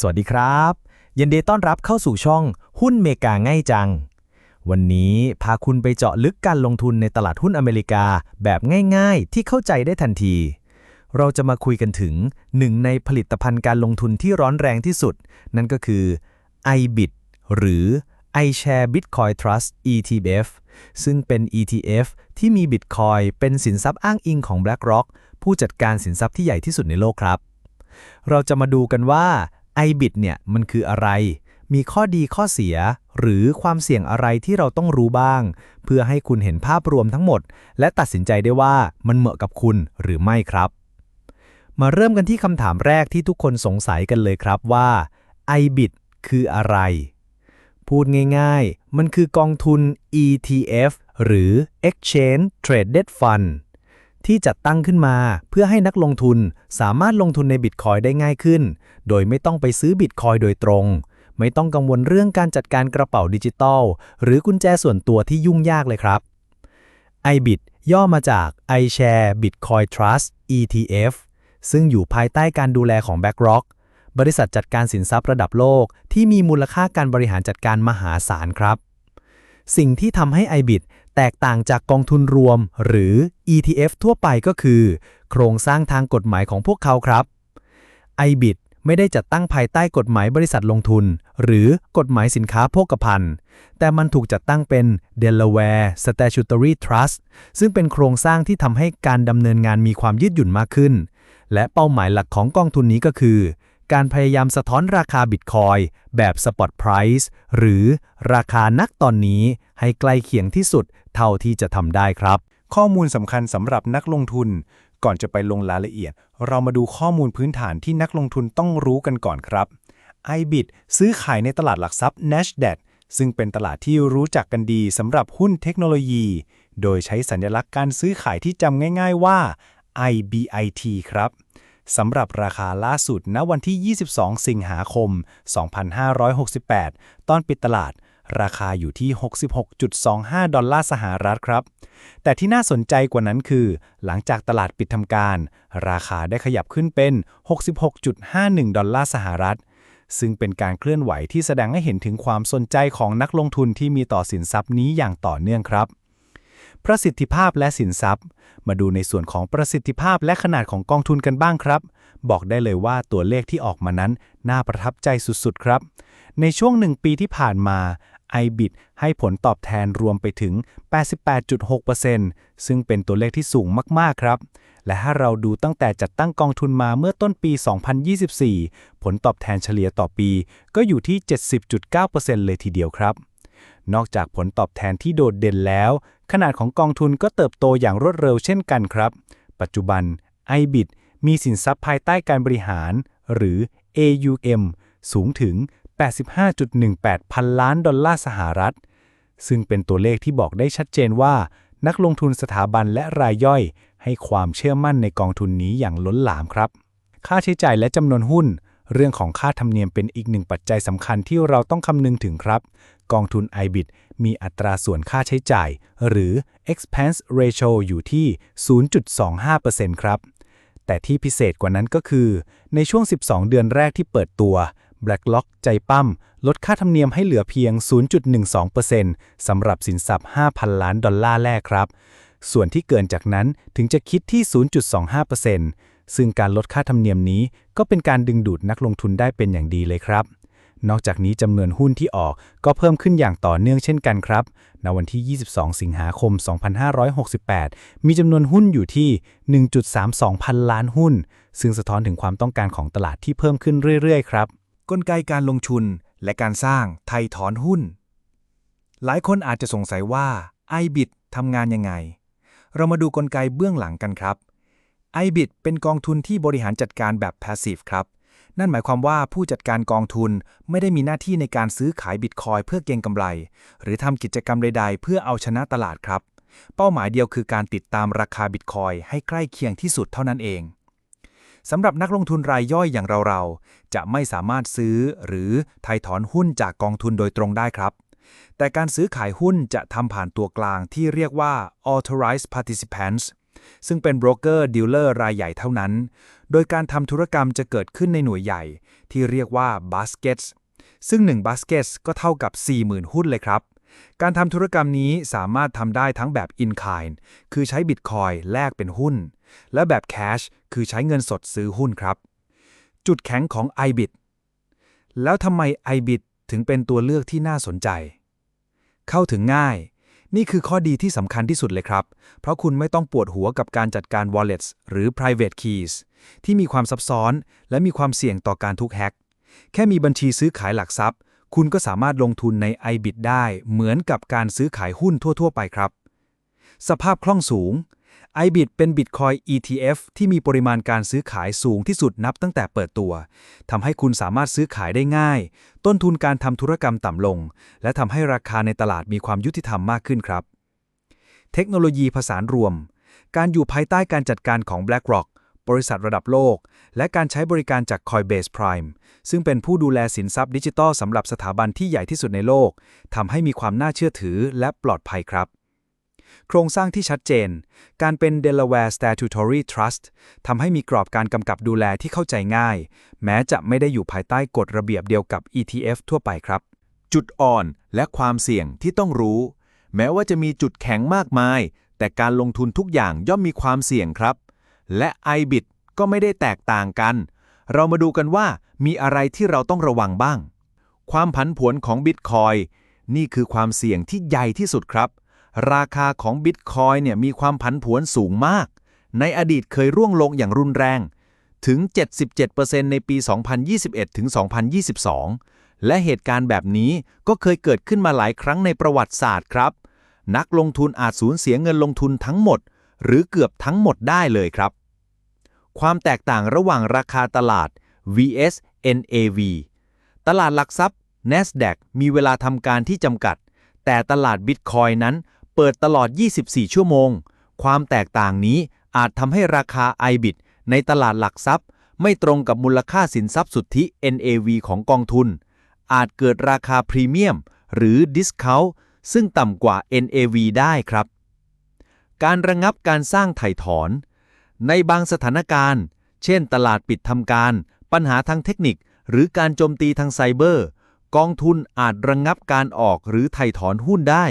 สวัสดีครับ ยินดีต้อนรับเข้าสู่ช่องหุ้นเมกาง่ายจัง วันนี้พาคุณไปเจาะลึกการลงทุนในตลาดหุ้นอเมริกาแบบง่ายๆ ที่เข้าใจได้ทันที เราจะมาคุยกันถึงหนึ่งในผลิตภัณฑ์การลงทุนที่ร้อนแรงที่สุด นั่นก็คือ iBit หรือ iShare Bitcoin Trust ETF ซึ่งเป็น ETF ที่มี Bitcoin เป็นสินทรัพย์อ้างอิงของ BlackRock ผู้จัดการสินทรัพย์ที่ใหญ่ที่สุดในโลกครับ เราจะมาดูกันว่า iBit เนี่ยมันคืออะไร มีข้อดีข้อเสีย หรือความเสี่ยงอะไรที่เราต้องรู้บ้าง เพื่อให้คุณเห็นภาพรวมทั้งหมด และตัดสินใจได้ว่ามันเหมาะกับคุณหรือไม่ครับ มาเริ่มกันที่คำถามแรกที่ทุกคนสงสัยกันเลยครับว่า iBit คืออะไร พูดง่ายๆ มันคือกองทุน ETF หรือ Exchange Traded Fund ที่จัดตั้งขึ้นมาเพื่อให้นักลงทุนสามารถลงทุนในบิตคอยได้ง่ายขึ้น โดยไม่ต้องไปซื้อบิตคอยโดยตรง ไม่ต้องกังวลเรื่องการจัดการกระเป๋าดิจิตอลหรือกุญแจส่วนตัวที่ยุ่งยากเลยครับ iBit ย่อมาจาก iShare Bitcoin Trust ETF ซึ่งอยู่ภายใต้การดูแลของ BlackRock บริษัทจัดการสินทรัพย์ระดับโลกที่มีมูลค่าการบริหารจัดการมหาศาลครับ สิ่งที่ทำให้ iBit แตกต่างจากกองทุนรวม หรือ ETF ทั่วไปก็คือ โครงสร้างทางกฎหมายของพวกเขาครับ iBit ไม่ได้จัดตั้งภายใต้กฎหมายบริษัทลงทุน หรือกฎหมายสินค้าโภคภัณฑ์ แต่มันถูกจัดตั้งเป็น Delaware Statutory Trust ซึ่งเป็นโครงสร้างที่ทำให้การดำเนินงานมีความยืดหยุ่นมากขึ้น และเป้าหมายหลักของกองทุนนี้ก็คือ การพยายามสะท้อนราคาบิตคอยแบบ Spot Price หรือราคานักตอนนี้ให้ใกล้เคียงที่สุดเท่าที่จะทำได้ครับ ข้อมูลสำคัญสำหรับนักลงทุน ก่อนจะไปลงรายละเอียด เรามาดูข้อมูลพื้นฐานที่นักลงทุนต้องรู้กันก่อนครับ iBit ซื้อขายในตลาดหลักทรัพย์ NASDAQ ซึ่งเป็นตลาดที่รู้จักกันดีสำหรับหุ้นเทคโนโลยี โดยใช้สัญลักษณ์การซื้อขายที่จำง่าย ๆว่า IBIT ครับ สำหรับราคาล่าสุดณวันที่ 22 สิงหาคม 2568 ตอนปิดตลาด ราคาอยู่ที่ 66.25 ดอลลาร์สหรัฐครับ แต่ที่น่าสนใจกว่านั้นคือ หลังจากตลาดปิดทำการ ราคาได้ขยับขึ้นเป็น 66.51 ดอลลาร์สหรัฐซึ่งเป็นการเคลื่อนไหวที่แสดงให้เห็นถึงความสนใจของนักลงทุนที่มีต่อสินทรัพย์นี้อย่างต่อเนื่องครับ ประสิทธิภาพและสินทรัพย์ มาดูในส่วนของประสิทธิภาพและขนาดของกองทุนกันบ้างครับ บอกได้เลยว่าตัวเลขที่ออกมานั้น น่าประทับใจสุดๆครับ ในช่วงหนึ่งปีที่ผ่านมา iBit ให้ผลตอบแทนรวมไปถึง 88.6%ซึ่งเป็นตัวเลขที่สูงมากๆครับ และถ้าเราดูตั้งแต่จัดตั้งกองทุนมาเมื่อต้นปี 2024 ผลตอบแทนเฉลี่ยต่อปี ก็อยู่ที่ 70.9%เลยทีเดียวครับ นอกจากผลตอบแทนที่โดดเด่นแล้ว ขนาดของกองทุนก็เติบโตอย่างรวดเร็วเช่นกันครับ ปัจจุบัน iBit มีสินทรัพย์ภายใต้การบริหาร หรือ AUM สูงถึง 85.18 พันล้านดอลลาร์สหรัฐ ซึ่งเป็นตัวเลขที่บอกได้ชัดเจนว่า นักลงทุนสถาบันและรายย่อย ให้ความเชื่อมั่นในกองทุนนี้อย่างล้นหลามครับ ค่าใช้จ่ายและจำนวนหุ้น เรื่องของค่าธรรมเนียมเป็นอีกหนึ่งปัจจัยสำคัญที่เราต้องคำนึงถึงครับ กองทุน iBit มีอัตราส่วนค่าใช้จ่าย หรือ expense ratio อยู่ที่ 0.25%ครับ แต่ที่พิเศษกว่านั้นก็คือ ในช่วง 12 เดือนแรกที่เปิดตัว BlackRock ใจปั้ม ลดค่าธรรมเนียมให้เหลือเพียง 0.12%สำหรับสินทรัพย์ 5,000 ล้านดอลลาร์แรกครับ ส่วนที่เกินจากนั้นถึงจะคิดที่ 0.25% ซึ่งการลดค่าธรรมเนียมนี้ก็เป็นการดึงดูดนักลงทุนได้เป็นอย่างดีเลยครับ นอกจากนี้จำนวนหุ้นที่ออกก็เพิ่มขึ้นอย่างต่อเนื่องเช่นกันครับในวันที่ 22 สิงหาคม 2568 มีจำนวนหุ้นอยู่ที่ 1.32 พันล้านหุ้น ซึ่งสะท้อนถึงความต้องการของตลาดที่เพิ่มขึ้นเรื่อยๆ ครับ กลไกการลงทุนและการสร้างไทยถอนหุ้น หลายคนอาจจะสงสัยว่า iBit ทำงานยังไง เรามาดูกลไกเบื้องหลังกันครับ iBit เป็นกองทุนที่บริหารจัดการแบบ Passive ครับ นั่นหมายความว่าผู้จัดการกองทุนไม่ได้มีหน้าที่ในการซื้อขายบิตคอยเพื่อเก็งกำไร หรือทำกิจกรรมใดๆ เพื่อเอาชนะตลาดครับ เป้าหมายเดียวคือการติดตามราคาบิตคอยให้ใกล้เคียงที่สุดเท่านั้นเองสำหรับนักลงทุนรายย่อยอย่างเราๆ จะไม่สามารถซื้อหรือถ่ายถอนหุ้นจากกองทุนโดยตรงได้ครับ แต่การซื้อขายหุ้นจะทำผ่านตัวกลางที่เรียกว่า authorized participants ซึ่งเป็นโบรกเกอร์ดีลเลอร์รายใหญ่เท่านั้น โดยการทำธุรกรรมจะเกิดขึ้นในหน่วยใหญ่ ที่เรียกว่า baskets ซึ่ง1 baskets ก็เท่ากับ 40,000 หุ้นเลยครับ การทำธุรกรรมนี้สามารถทำได้ทั้งแบบ in kind คือใช้บิตคอยแลกเป็นหุ้น และแบบ cash คือใช้เงินสดซื้อหุ้นครับ จุดแข็งของ iBit แล้วทำไม iBit ถึงเป็นตัวเลือกที่น่าสนใจ เข้าถึงง่าย นี่คือข้อดีที่สำคัญที่สุดเลยครับ เพราะคุณไม่ต้องปวดหัวกับการจัดการ wallets หรือ private keys ที่มีความซับซ้อน และมีความเสี่ยงต่อการทุกแฮก แค่มีบัญชีซื้อขายหลักทรัพย์ คุณก็สามารถลงทุนใน iBit ได้ เหมือนกับการซื้อขายหุ้นทั่ว ๆ ไปครับ สภาพคล่องสูง iBit เป็น Bitcoin ETF ที่มีปริมาณการซื้อขายสูงที่สุดนับตั้งแต่เปิดตัว ทำให้คุณสามารถซื้อขายได้ง่าย ต้นทุนการทำธุรกรรมต่ำลง และทำให้ราคาในตลาดมีความยุติธรรมมากขึ้นครับ เทคโนโลยีผสานรวม การอยู่ภายใต้การจัดการของ BlackRock บริษัทระดับโลก และการใช้บริการจาก Coinbase Prime ซึ่งเป็นผู้ดูแลสินทรัพย์ดิจิทัลสำหรับสถาบันที่ใหญ่ที่สุดในโลก ทำให้มีความน่าเชื่อถือและปลอดภัยครับ โครงสร้างที่ชัดเจน การเป็น Delaware Statutory Trust ทำให้มีกรอบการกำกับดูแลที่เข้าใจง่าย แม้จะไม่ได้อยู่ภายใต้กฎระเบียบเดียวกับ ETF ทั่วไปครับ จุดอ่อนและความเสี่ยงที่ต้องรู้ แม้ว่าจะมีจุดแข็งมากมาย แต่การลงทุนทุกอย่างย่อมมีความเสี่ยงครับ และ iBit ก็ไม่ได้แตกต่างกัน เรามาดูกันว่ามีอะไรที่เราต้องระวังบ้าง ความผันผวนของ Bitcoin นี่คือความเสี่ยงที่ใหญ่ที่สุดครับ ราคาของ Bitcoin เนี่ยมีความผันผวนสูงมาก ในอดีตเคยร่วงลงอย่างรุนแรงถึง 77%ในปี 2021 ถึง 2022 และเหตุการณ์แบบนี้ก็เคยเกิดขึ้นมาหลายครั้งในประวัติศาสตร์ครับ นักลงทุนอาจสูญเสียเงินลงทุนทั้งหมด หรือเกือบทั้งหมดได้เลยครับ ความแตกต่างระหว่างราคาตลาด vs NAV ตลาดหลักทรัพย์ NASDAQ มีเวลาทำการที่จำกัด แต่ตลาด Bitcoin นั้น เปิดตลอด 24 ชั่วโมง ความแตกต่างนี้อาจทำให้ราคา iBit ในตลาดหลักทรัพย์ ไม่ตรงกับมูลค่าสินทรัพย์สุทธิ NAV ของกองทุน อาจเกิดราคาพรีเมียม หรือ Discount ซึ่งต่ำกว่า NAV ได้ครับ การระงับการสร้างไถ่ถอน ในบางสถานการณ์ เช่น ตลาดปิดทำการ ปัญหาทางเทคนิค หรือการโจมตีทางไซเบอร์ กองทุนอาจระงับการออกหรือไถ่ถอนหุ้นได้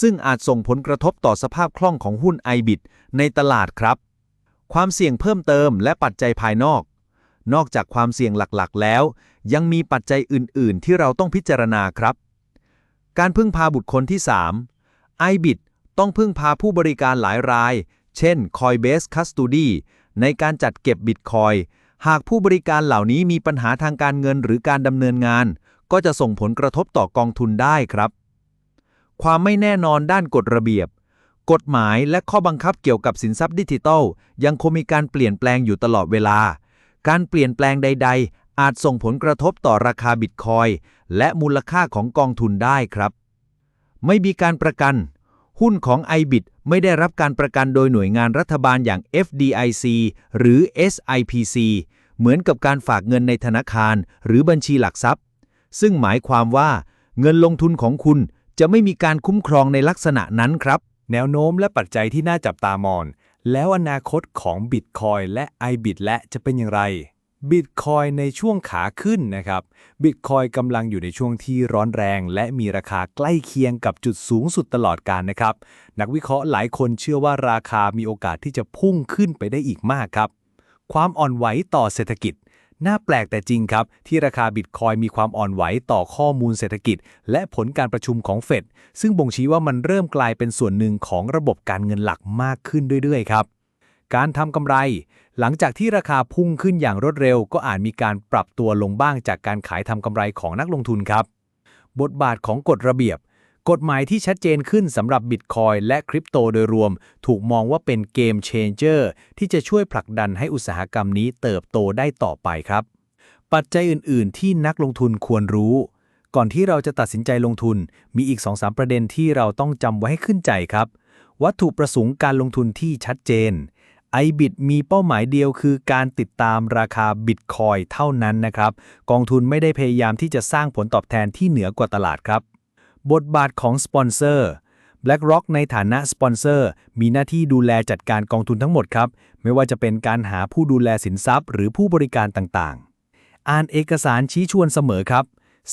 ซึ่งอาจส่งผลกระทบต่อสภาพคล่องของหุ้น iBit ในตลาดครับ ความเสี่ยงเพิ่มเติมและปัจจัยภายนอก นอกจากความเสี่ยงหลักๆ แล้ว ยังมีปัจจัยอื่น ๆ ที่เราต้องพิจารณาครับ การพึ่งพาบุคคลที่ 3 iBit ต้องพึ่งพาผู้บริการหลายราย เช่น Coinbase Custody ในการจัดเก็บ Bitcoin หากผู้บริการเหล่านี้มีปัญหาทางการเงินหรือการดำเนินงาน ก็จะส่งผลกระทบต่อกองทุนได้ครับ ความไม่แน่นอนด้านกฎระเบียบ กฎหมายและข้อบังคับเกี่ยวกับสินทรัพย์ดิจิทัล ยังคงมีการเปลี่ยนแปลงอยู่ตลอดเวลา การเปลี่ยนแปลงใด ๆ อาจส่งผลกระทบต่อราคาบิตคอยและมูลค่าของกองทุนได้ครับ ไม่มีการประกัน หุ้นของ iBit ไม่ได้รับการประกันโดยหน่วยงานรัฐบาลอย่าง FDIC หรือ SIPC เหมือนกับการฝากเงินในธนาคาร หรือบัญชีหลักทรัพย์ ซึ่งหมายความว่า เงินลงทุนของคุณ จะไม่มีการคุ้มครองในลักษณะนั้นครับ แนวโน้มและปัจจัยที่น่าจับตามอง แล้วอนาคตของ Bitcoin และ iBit และจะเป็นอย่างไร Bitcoin ในช่วงขาขึ้นนะครับ Bitcoin กำลังอยู่ในช่วงที่ร้อนแรง และมีราคาใกล้เคียงกับจุดสูงสุดตลอดการนะครับ นักวิเคราะห์หลายคนเชื่อว่าราคามีโอกาสที่จะพุ่งขึ้นไปได้อีกมากครับ ความอ่อนไหวต่อเศรษฐกิจ น่าแปลกแต่จริงครับ ที่ราคาบิตคอยมีความอ่อนไหวต่อข้อมูลเศรษฐกิจ และผลการประชุมของเฟดซึ่งบ่งชี้ว่ามันเริ่มกลายเป็นส่วนหนึ่งของระบบการเงินหลักมากขึ้นเรื่อยๆครับการทำกำไร หลังจากที่ราคาพุ่งขึ้นอย่างรวดเร็ว ก็อาจมีการปรับตัวลงบ้างจากการขายทำกำไรของนักลงทุนครับ บทบาทของกฎระเบียบ กฎหมายที่ชัดเจนขึ้นสำหรับบิตคอยและคริปโตโดยรวม ถูกมองว่าเป็นเกมเชนเจอร์ที่จะช่วยผลักดันให้อุตสาหกรรมนี้เติบโตได้ต่อไปครับ ปัจจัยอื่น ๆ ที่นักลงทุนควรรู้ ก่อนที่เราจะตัดสินใจลงทุน มีอีก 2-3 ประเด็นที่เราต้องจำไว้ให้ขึ้นใจครับ วัตถุประสงค์การลงทุนที่ชัดเจน iBit มีเป้าหมายเดียวคือการติดตามราคาบิตคอยเท่านั้นนะครับ กองทุนไม่ได้พยายามที่จะสร้างผลตอบแทนที่เหนือกว่าตลาดครับ บทบาทของสปอนเซอร์ BlackRock ในฐานะสปอนเซอร์ มีหน้าที่ดูแลจัดการกองทุนทั้งหมดครับ ไม่ว่าจะเป็นการหาผู้ดูแลสินทรัพย์ หรือผู้บริการต่างๆ อ่านเอกสารชี้ชวนเสมอครับ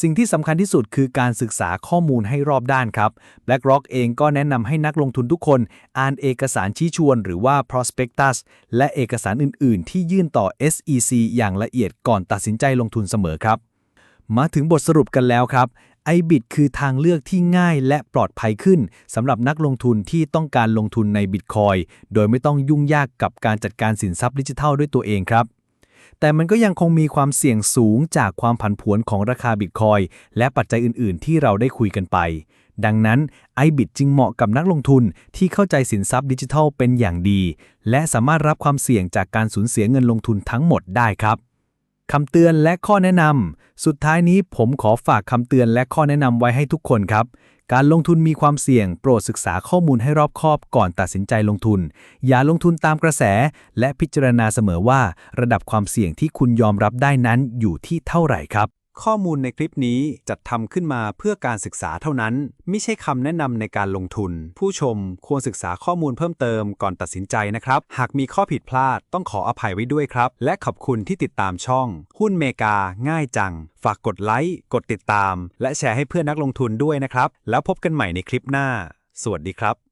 สิ่งที่สำคัญที่สุดคือการศึกษาข้อมูลให้รอบด้านครับ BlackRock เองก็แนะนำให้นักลงทุนทุกคน อ่านเอกสารชี้ชวน หรือว่า prospectus และเอกสารอื่น ๆ ที่ยื่นต่อ SEC อย่างละเอียดก่อนตัดสินใจลงทุนเสมอครับมาถึงบทสรุปกันแล้วครับ iBit คือทางเลือกที่ง่ายและปลอดภัยขึ้นสำหรับนักลงทุนที่ต้องการลงทุนใน Bitcoin โดยไม่ต้องยุ่งยากกับการจัดการสินทรัพย์ดิจิทัลด้วยตัวเองครับ แต่มันก็ยังคงมีความเสี่ยงสูงจากความผันผวนของราคาบิตคอยและปัจจัยอื่น ๆ ที่เราได้คุยกันไป ดังนั้น iBit จึงเหมาะกับนักลงทุนที่เข้าใจสินทรัพย์ดิจิทัลเป็นอย่างดี และสามารถรับความเสี่ยงจากการสูญเสียเงินลงทุนทั้งหมดได้ครับ คำเตือนและข้อแนะนำ สุดท้ายนี้ผมขอฝากคำเตือนและข้อแนะนำไว้ให้ทุกคนครับ การลงทุนมีความเสี่ยง โปรดศึกษาข้อมูลให้รอบคอบก่อนตัดสินใจลงทุน อย่าลงทุนตามกระแส และพิจารณาเสมอว่า ระดับความเสี่ยงที่คุณยอมรับได้นั้นอยู่ที่เท่าไหร่ครับ ข้อมูลในคลิปนี้จัดทำขึ้นมาเพื่อการศึกษาเท่านั้น ไม่ใช่คำแนะนำในการลงทุน ผู้ชมควรศึกษาข้อมูลเพิ่มเติมก่อนตัดสินใจนะครับ หากมีข้อผิดพลาดต้องขออภัยไว้ด้วยครับ และขอบคุณที่ติดตามช่อง หุ้นเมกา ง่ายจัง ฝากกดไลค์ กดติดตาม และแชร์ให้เพื่อนนักลงทุนด้วยนะครับ แล้วพบกันใหม่ในคลิปหน้า สวัสดีครับ